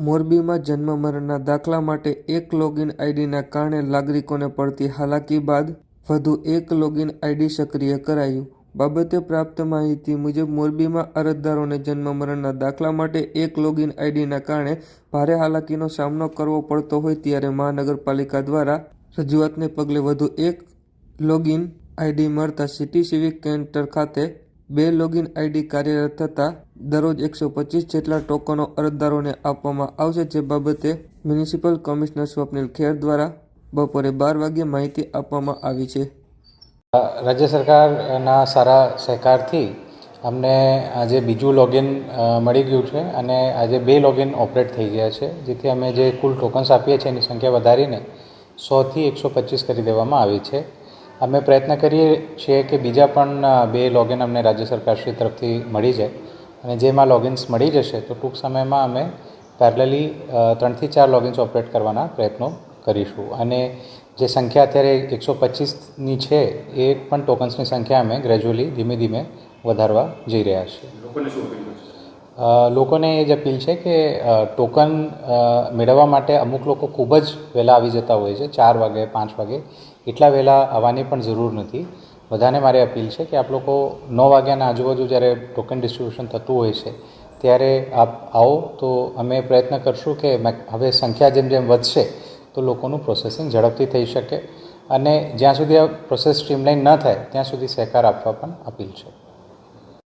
મોરબીમાં જન્મ મરણના દાખલા માટે એક લોગિન આઈડીના કારણે નાગરિકોને પડતી હાલાકી બાદ વધુ એક લોગિન આઈડી સક્રિય કરાયું. બાબતે પ્રાપ્ત માહિતી મુજબ, મોરબીમાં અરજદારોને જન્મ મરણના દાખલા માટે એક લોગિન આઈડીના કારણે ભારે હાલાકીનો સામનો કરવો પડતો હોય ત્યારે મહાનગરપાલિકા દ્વારા રજૂઆતને પગલે વધુ એક લોગિન આઈડી મળતા સિટી સિવિક સેન્ટર ખાતે બે લોગિન આઈડી કાર્યરત થતાં દરરોજ એકસો પચીસ જેટલા ટોકનો અરજદારોને આપવામાં આવશે, જે બાબતે મ્યુનિસિપલ કમિશનર સ્વપ્નિલ ખેર દ્વારા બપોરે બાર વાગ્યે માહિતી આપવામાં આવી છે. રાજ્ય સરકારના સારા સહકારથી અમને આજે બીજું લોગિન મળી ગયું છે અને આજે બે લોગિન ઓપરેટ થઈ ગયા છે, જેથી અમે જે કુલ ટોકન્સ આપીએ છીએ એની સંખ્યા વધારીને સોથી એકસો પચીસ કરી દેવામાં આવી છે. અમે પ્રયત્ન કરીએ છીએ કે બીજા પણ બે લોગિન અમને રાજ્ય સરકારશ્રી તરફથી મળી જાય. અને જેમાં લોગિન્સ મળી જશે તો ટૂંક સમયમાં અમે પેરેલલી ત્રણથી ચાર લોગિન્સ ઓપરેટ કરવાના પ્રયત્નો કરીશું. અને જે સંખ્યા અત્યારે એકસો પચીસની છે એ પણ ટોકન્સની સંખ્યા અમે ગ્રેજ્યુઅલી ધીમે ધીમે વધારવા જઈ રહ્યા છીએ. લોકોને એ જ અપીલ છે કે ટોકન મેળવવા માટે અમુક લોકો ખૂબ જ વહેલા આવી જતા હોય છે ચાર વાગે પાંચ વાગે. એટલા વહેલા આવવાની પણ જરૂર નથી. બધાને મારી અપીલ છે કે આપ લોકો નવ વાગ્યાના આજુબાજુ જ્યારે ટોકન ડિસ્ટ્રીબ્યુશન થતું હોય છે, ત્યારે આપ આવો તો અમે પ્રયત્ન કરશું કે હવે સંખ્યા જેમ જેમ વધશે, તો લોકોનું પ્રોસેસિંગ ઝડપથી થઈ શકે અને જ્યાં સુધી આ પ્રોસેસ સ્ટ્રીમલાઇન ન થાય, ત્યાં સુધી સહકાર આપવા પણ અપીલ છે.